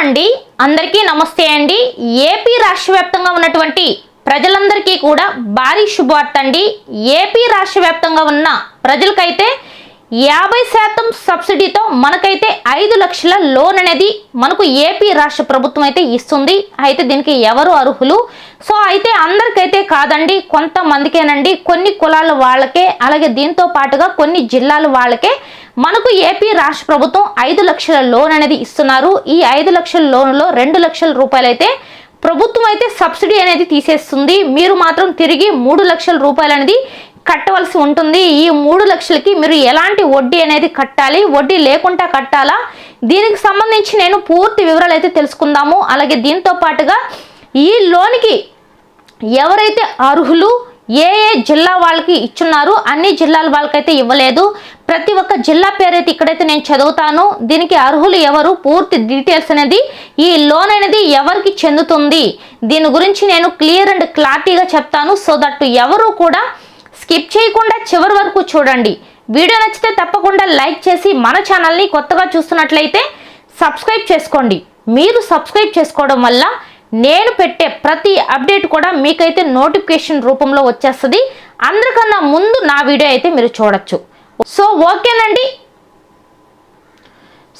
అండి. అందరికీ నమస్తే అండి. ఏపీ రాష్ట్ర వ్యాప్తంగా ఉన్నటువంటి ప్రజలందరికీ కూడా భారీ శుభవార్త అండి. ఏపీ రాష్ట్ర వ్యాప్తంగా ఉన్న ప్రజలకైతే యాభై శాతం సబ్సిడీతో మనకైతే ఐదు లక్షల లోన్ అనేది మనకు ఏపీ రాష్ట్ర ప్రభుత్వం అయితే ఇస్తుంది. అయితే దీనికి ఎవరు అర్హులు? సో అయితే అందరికైతే కాదండి కొంతమందికేనండి. కొన్ని కులాల వాళ్ళకే అలాగే దీంతో పాటుగా కొన్ని జిల్లాల వాళ్ళకే మనకు ఏపీ రాష్ట్ర ప్రభుత్వం ఐదు లక్షల లోన్ అనేది ఇస్తున్నారు. ఈ ఐదు లక్షల లోన్లో రెండు లక్షల రూపాయలు అయితే ప్రభుత్వం అయితే సబ్సిడీ అనేది తీసేస్తుంది. మీరు మాత్రం తిరిగి మూడు లక్షల రూపాయలు అనేది కట్టవలసి ఉంటుంది. ఈ మూడు లక్షలకి మీరు ఎలాంటి వడ్డీ అనేది కట్టాలి? వడ్డీ లేకుండా కట్టాలా? దీనికి సంబంధించి నేను పూర్తి వివరాలు అయితే తెలుసుకుందాము. అలాగే దీంతో పాటుగా ఈ లోన్కి ఎవరైతే అర్హులు ఏ ఏ జిల్లా వాళ్ళకి ఇచ్చున్నారు అన్ని జిల్లాల వాళ్ళకైతే ఇవ్వలేదు. ప్రతి ఒక్క జిల్లా పేరైతే ఇక్కడైతే నేను చదువుతాను. దీనికి అర్హులు ఎవరు? పూర్తి డీటెయిల్స్ అనేది ఈ లోన్ అనేది ఎవరికి చెందుతుంది? దీని గురించి నేను క్లియర్ అండ్ క్లారిటీగా చెప్తాను. సో దట్ ఎవరు కూడా స్కిప్ చేయకుండా చివరి వరకు చూడండి. వీడియో నచ్చితే తప్పకుండా లైక్ చేసి మన ఛానల్ని కొత్తగా చూస్తున్నట్లయితే సబ్స్క్రైబ్ చేసుకోండి. మీరు సబ్స్క్రైబ్ చేసుకోవడం వల్ల నేను పెట్టే ప్రతి అప్డేట్ కూడా మీకైతే నోటిఫికేషన్ రూపంలో వచ్చేస్తుంది. అందరికన్నా ముందు నా వీడియో అయితే మీరు చూడొచ్చు. సో ఓకేనండి.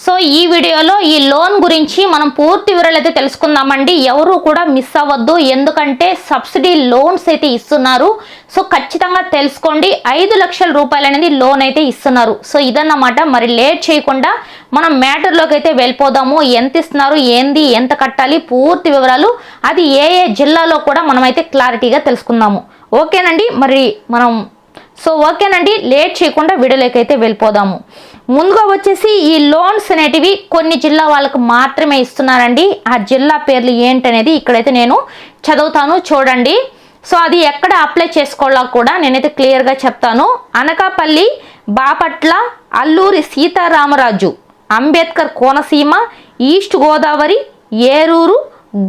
సో ఈ వీడియోలో ఈ లోన్ గురించి మనం పూర్తి వివరాలు అయితే తెలుసుకుందామండి. ఎవరు కూడా మిస్ అవ్వద్దు. ఎందుకంటే సబ్సిడీ లోన్స్ అయితే ఇస్తున్నారు. సో ఖచ్చితంగా తెలుసుకోండి. ఐదు లక్షల రూపాయలు అనేది లోన్ అయితే ఇస్తున్నారు. సో ఇదన్నమాట. మరి లేట్ చేయకుండా మనం మ్యాటర్లోకి అయితే వెళ్ళిపోదాము. ఎంత ఇస్తున్నారు? ఏంది? ఎంత కట్టాలి? పూర్తి వివరాలు అది ఏ ఏ జిల్లాలో కూడా మనమైతే క్లారిటీగా తెలుసుకుందాము. ఓకేనండి. మరి మనం సో ఓకేనండి. లేట్ చేయకుండా వీడియోలోకి అయితే వెళ్ళిపోదాము. ముందుగా వచ్చేసి ఈ లోన్స్ అనేటివి కొన్ని జిల్లా వాళ్ళకు మాత్రమే ఇస్తున్నారండి. ఆ జిల్లా పేర్లు ఏంటనేది ఇక్కడైతే నేను చదువుతాను చూడండి. సో అది ఎక్కడ అప్లై చేసుకోవాలో కూడా నేనైతే క్లియర్గా చెప్తాను. Anakapalli Bapatla Alluri Sitaramaraju Ambedkar Konaseema east Godavari Eluru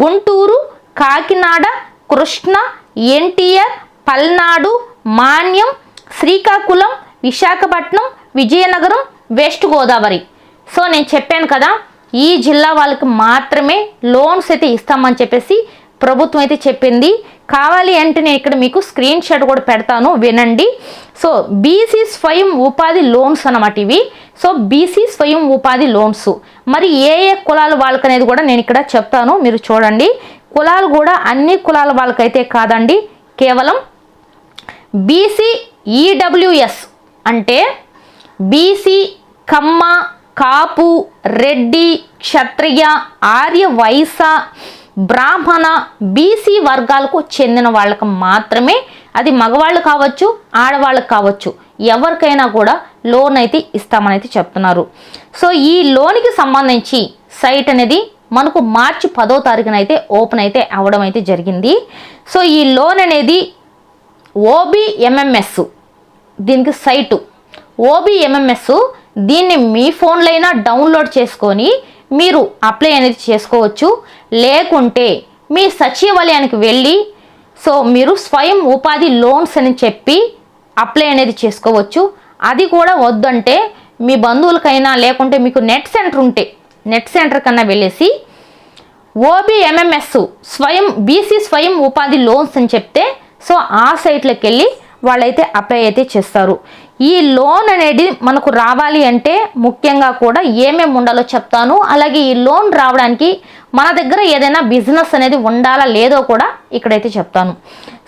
Guntur Kakinada Krishna NTR Palnadu Manyam Srikakulam Visakhapatnam Vizianagaram west Godavari. So నేను చెప్పాను కదా ఈ జిల్లా వాళ్ళకి మాత్రమే లోన్స్ అయితే ఇస్తామని చెప్పేసి ప్రభుత్వం అయితే చెప్పింది. కావాలి అంటే నేను ఇక్కడ మీకు స్క్రీన్ షాట్ కూడా పెడతాను వినండి. సో బీసీ స్వయం ఉపాధి లోన్స్ అనమాట ఇవి. సో బీసీ స్వయం ఉపాధి లోన్స్. మరి ఏ ఏ కులాల వాళ్ళకనేది కూడా నేను ఇక్కడ చెప్తాను మీరు చూడండి. కులాలు కూడా అన్ని కులాల వాళ్ళకైతే కాదండి. కేవలం బీసీ ఈడబ్ల్యూఎస్ అంటే బీసీ కమ్మ కాపు రెడ్డి క్షత్రియ ఆర్య వైశ్య బ్రాహ్మణ బీసీ వర్గాలకు చెందిన వాళ్ళకు మాత్రమే అది మగవాళ్ళు కావచ్చు ఆడవాళ్ళకు కావచ్చు ఎవరికైనా కూడా లోన్ అయితే ఇస్తామని అయితే చెప్తున్నారు. సో ఈ లోన్కి సంబంధించి సైట్ అనేది మనకు మార్చి పదో తారీఖున అయితే ఓపెన్ అయితే అవ్వడం అయితే జరిగింది. సో ఈ లోన్ అనేది ఓబిఎంఎంఎస్ దీనికి సైటు ఓబిఎంఎంఎస్ దీన్ని మీ ఫోన్లో అయినా డౌన్లోడ్ చేసుకొని మీరు అప్లై అనేది చేసుకోవచ్చు. లేకుంటే మీ సచివాలయానికి వెళ్ళి సో మీరు స్వయం ఉపాధి లోన్స్ అని చెప్పి అప్లై అనేది చేసుకోవచ్చు. అది కూడా వద్దంటే మీ బంధువులకైనా లేకుంటే మీకు నెట్ సెంటర్ ఉంటే నెట్ సెంటర్ కన్నా వెళ్ళేసి ఓబిఎంఎంఎస్ స్వయం బీసీ స్వయం ఉపాధి లోన్స్ అని చెప్తే సో ఆ సైట్లోకి వెళ్ళి వాళ్ళైతే అప్లై అయితే చేస్తారు. ఈ లోన్ అనేది మనకు రావాలి అంటే ముఖ్యంగా కూడా ఏమేమి ఉండాలో చెప్తాను. అలాగే ఈ లోన్ రావడానికి మన దగ్గర ఏదైనా బిజినెస్ అనేది ఉండాలా లేదో కూడా ఇక్కడైతే చెప్తాను.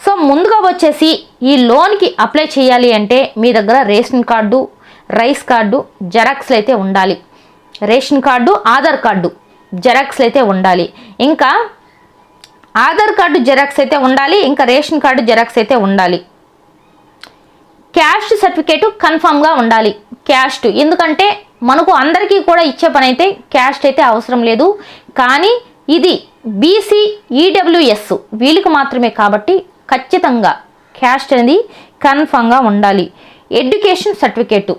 సో ముందుగా వచ్చేసి ఈ లోన్కి అప్లై చేయాలి అంటే మీ దగ్గర రేషన్ కార్డు రైస్ కార్డు జెరాక్స్లు అయితే ఉండాలి. రేషన్ కార్డు ఆధార్ కార్డు జెరాక్స్లు అయితే ఉండాలి. ఇంకా ఆధార్ కార్డు జెరాక్స్ అయితే ఉండాలి. ఇంకా రేషన్ కార్డు జెరాక్స్ అయితే ఉండాలి. క్యాస్ట్ సర్టిఫికేట్ కన్ఫామ్గా ఉండాలి. క్యాస్ట్. ఎందుకంటే మనకు అందరికీ కూడా ఇచ్చే పని అయితే క్యాస్ట్ అయితే అవసరం లేదు. కానీ ఇది బీసీ ఈడబ్ల్యూఎస్ వీళ్ళకి మాత్రమే కాబట్టి ఖచ్చితంగా క్యాస్ట్ అనేది కన్ఫామ్గా ఉండాలి. Education certificate.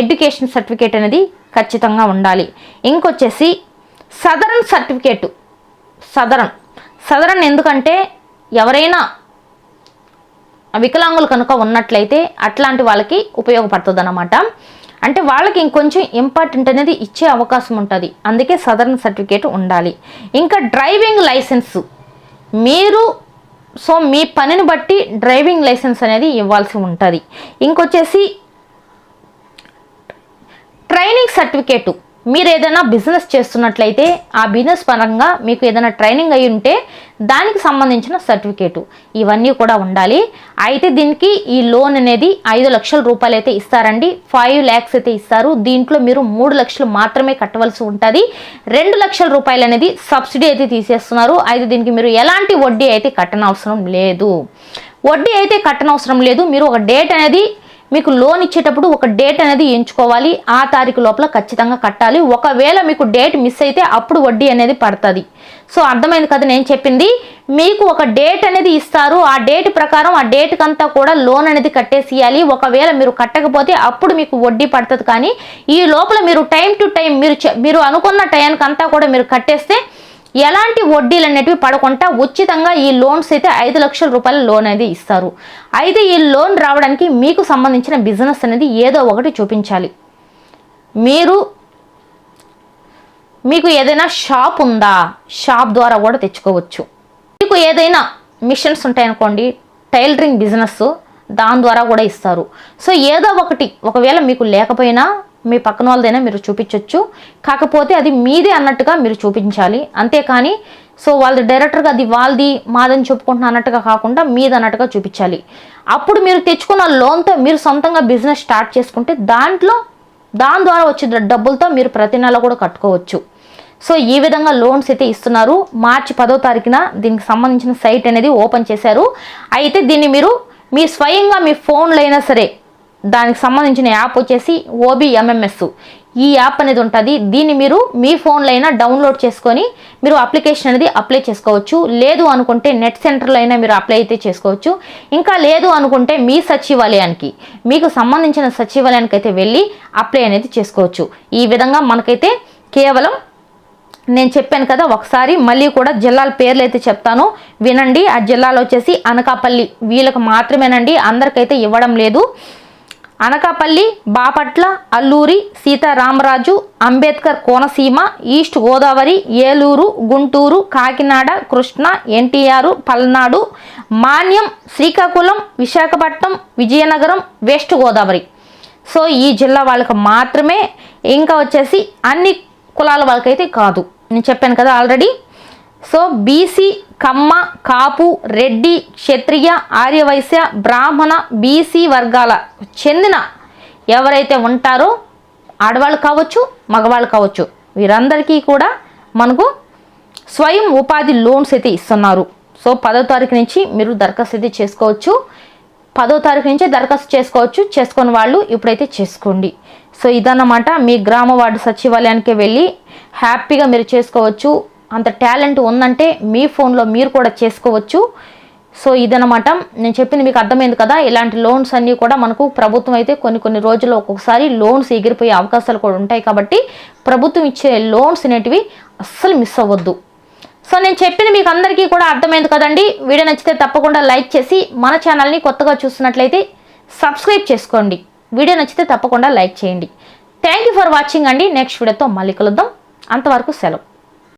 ఎడ్యుకేషన్ సర్టిఫికేట్ అనేది ఖచ్చితంగా ఉండాలి. ఇంకొచ్చేసి సదరన్ సర్టిఫికేటు. సదరన్. సదరన్ ఎందుకంటే ఎవరైనా వికలాంగులు కనుక ఉన్నట్లయితే అట్లాంటి వాళ్ళకి ఉపయోగపడుతుంది అనమాట అంటే వాళ్ళకి ఇంకొంచెం ఇంపార్టెంట్ అనేది ఇచ్చే అవకాశం ఉంటుంది. అందుకే సదరన్ సర్టిఫికేట్ ఉండాలి. ఇంకా డ్రైవింగ్ లైసెన్స్. మీరు సో మీ పనిని బట్టి డ్రైవింగ్ లైసెన్స్ అనేది ఇవ్వాల్సి ఉంటుంది. ఇంకొచ్చేసి ట్రైనింగ్ సర్టిఫికేటు. మీరు ఏదైనా బిజినెస్ చేస్తున్నట్లయితే ఆ బిజినెస్ పరంగా మీకు ఏదైనా ట్రైనింగ్ అయి ఉంటే దానికి సంబంధించిన సర్టిఫికేటు ఇవన్నీ కూడా ఉండాలి. అయితే దీనికి ఈ లోన్ అనేది ఐదు లక్షల రూపాయలు అయితే ఇస్తారండి. ఫైవ్ ల్యాక్స్ అయితే ఇస్తారు. దీంట్లో మీరు మూడు లక్షలు మాత్రమే కట్టవలసి ఉంటుంది. రెండు లక్షల రూపాయలు అనేది సబ్సిడీ అయితే తీసేస్తున్నారు. అయితే దీనికి మీరు ఎలాంటి వడ్డీ అయితే కట్టనవసరం లేదు. వడ్డీ అయితే కట్టనవసరం లేదు. మీరు ఒక డేట్ అనేది మీకు లోన్ ఇచ్చేటప్పుడు ఒక డేట్ అనేది ఎంచుకోవాలి. ఆ తారీఖు లోపల ఖచ్చితంగా కట్టాలి. ఒకవేళ మీకు డేట్ మిస్ అయితే అప్పుడు వడ్డీ అనేది పడుతుంది. సో అర్థమైంది కదా నేను చెప్పింది? మీకు ఒక డేట్ అనేది ఇస్తారు. ఆ డేట్ ప్రకారం ఆ డేట్కి అంతా కూడా లోన్ అనేది కట్టేసేయాలి. ఒకవేళ మీరు కట్టకపోతే అప్పుడు మీకు వడ్డీ పడుతుంది కానీ ఈ లోపల మీరు టైం టు టైం మీరు చె- మీరు అనుకున్న టైంకంతా అంతా కూడా మీరు కట్టేస్తే ఎలాంటి వడ్డీలు అనేటివి పడకుండా ఉచితంగా ఈ లోన్స్ అయితే ఐదు లక్షల రూపాయల లోన్ అనేది ఇస్తారు. అయితే ఈ లోన్ రావడానికి మీకు సంబంధించిన బిజినెస్ అనేది ఏదో ఒకటి చూపించాలి. మీరు మీకు ఏదైనా షాప్ ఉందా? షాప్ ద్వారా కూడా తెచ్చుకోవచ్చు. మీకు ఏదైనా మిషన్స్ ఉంటాయనుకోండి టైలరింగ్ బిజినెస్ దాని ద్వారా కూడా ఇస్తారు. సో ఏదో ఒకటి ఒకవేళ మీకు లేకపోయినా మీ పక్కన వాళ్ళదైనా మీరు చూపించవచ్చు కాకపోతే అది మీదే అన్నట్టుగా మీరు చూపించాలి. అంతేకాని సో వాళ్ళది డైరెక్టర్గా అది వాళ్ళది మాదని చెప్పుకుంటున్నా అన్నట్టుగా కాకుండా మీది అన్నట్టుగా చూపించాలి. అప్పుడు మీరు తెచ్చుకున్న లోన్తో మీరు సొంతంగా బిజినెస్ స్టార్ట్ చేసుకుంటే దాంట్లో దాని ద్వారా వచ్చే డబ్బులతో మీరు ప్రతి నెల కూడా కట్టుకోవచ్చు. సో ఈ విధంగా లోన్స్ అయితే ఇస్తున్నారు. మార్చి పదో తారీఖున దీనికి సంబంధించిన సైట్ అనేది ఓపెన్ చేశారు. అయితే దీన్ని మీరు మీ స్వయంగా మీ ఫోన్లో అయినా సరే దానికి సంబంధించిన యాప్ వచ్చేసి ఓబిఎంఎంఎస్. ఈ యాప్ అనేది ఉంటుంది. దీన్ని మీరు మీ ఫోన్లో అయినా డౌన్లోడ్ చేసుకొని మీరు అప్లికేషన్ అనేది అప్లై చేసుకోవచ్చు. లేదు అనుకుంటే నెట్ సెంటర్లో అయినా మీరు అప్లై అయితే చేసుకోవచ్చు. ఇంకా లేదు అనుకుంటే మీ సచివాలయానికి మీకు సంబంధించిన సచివాలయానికి అయితే వెళ్ళి అప్లై అనేది చేసుకోవచ్చు. ఈ విధంగా మనకైతే కేవలం నేను చెప్పాను కదా ఒకసారి మళ్ళీ కూడా జిల్లాల పేర్లు అయితే చెప్తాను. వినండి. ఆ జిల్లాలో వచ్చేసి అనకాపల్లి వీళ్ళకి మాత్రమేనండి. అందరికైతే ఇవ్వడం లేదు. Anakapalli Bapatla Alluri Sitaramaraju Ambedkar Konaseema east Godavari Eluru Guntur Kakinada Krishna NTR Palnadu Manyam Srikakulam Visakhapatnam Vizianagaram west Godavari. So ఈ జిల్లా వాళ్ళకి మాత్రమే ఇంకా వచ్చేసి అన్ని కులాల వాళ్ళకైతే కాదు. నేను చెప్పాను కదా already. So BC Kamma Kapu Reddy Kshatriya Aryavysya Brahmana BC వర్గాల చెందిన ఎవరైతే ఉంటారో ఆడవాళ్ళు కావచ్చు మగవాళ్ళు కావచ్చు వీరందరికీ కూడా మనకు స్వయం ఉపాధి లోన్స్ అయితే ఇస్తున్నారు. సో పదో తారీఖు నుంచి మీరు దరఖాస్తు అయితే చేసుకోవచ్చు. పదో తారీఖు నుంచే దరఖాస్తు చేసుకోవచ్చు. చేసుకుని వాళ్ళు ఇప్పుడైతే చేసుకోండి. సో ఇదన్నమాట మీ గ్రామ వార్డు సచివాలయానికి వెళ్ళి హ్యాపీగా మీరు చేసుకోవచ్చు. అంత టాలెంట్ ఉందంటే మీ ఫోన్లో మీరు కూడా చేసుకోవచ్చు. సో ఇదనమాట నేను చెప్పింది మీకు అర్థమైంది కదా? ఇలాంటి లోన్స్ అన్నీ కూడా మనకు ప్రభుత్వం అయితే కొన్ని కొన్ని రోజుల్లో ఒక్కొక్కసారి లోన్స్ ఎగిరిపోయే అవకాశాలు కూడా ఉంటాయి కాబట్టి ప్రభుత్వం ఇచ్చే లోన్స్ అనేటివి అస్సలు మిస్ అవ్వద్దు. సో నేను చెప్పింది మీకు అందరికీ కూడా అర్థమైంది కదండి? వీడియో నచ్చితే తప్పకుండా లైక్ చేసి మన ఛానల్ని కొత్తగా చూస్తున్నట్లయితే సబ్స్క్రైబ్ చేసుకోండి. వీడియో నచ్చితే తప్పకుండా లైక్ చేయండి. థ్యాంక్ యూ ఫర్ వాచింగ్ అండి. నెక్స్ట్ వీడియోతో మళ్ళీ కలుద్దాం. అంతవరకు సెలవు.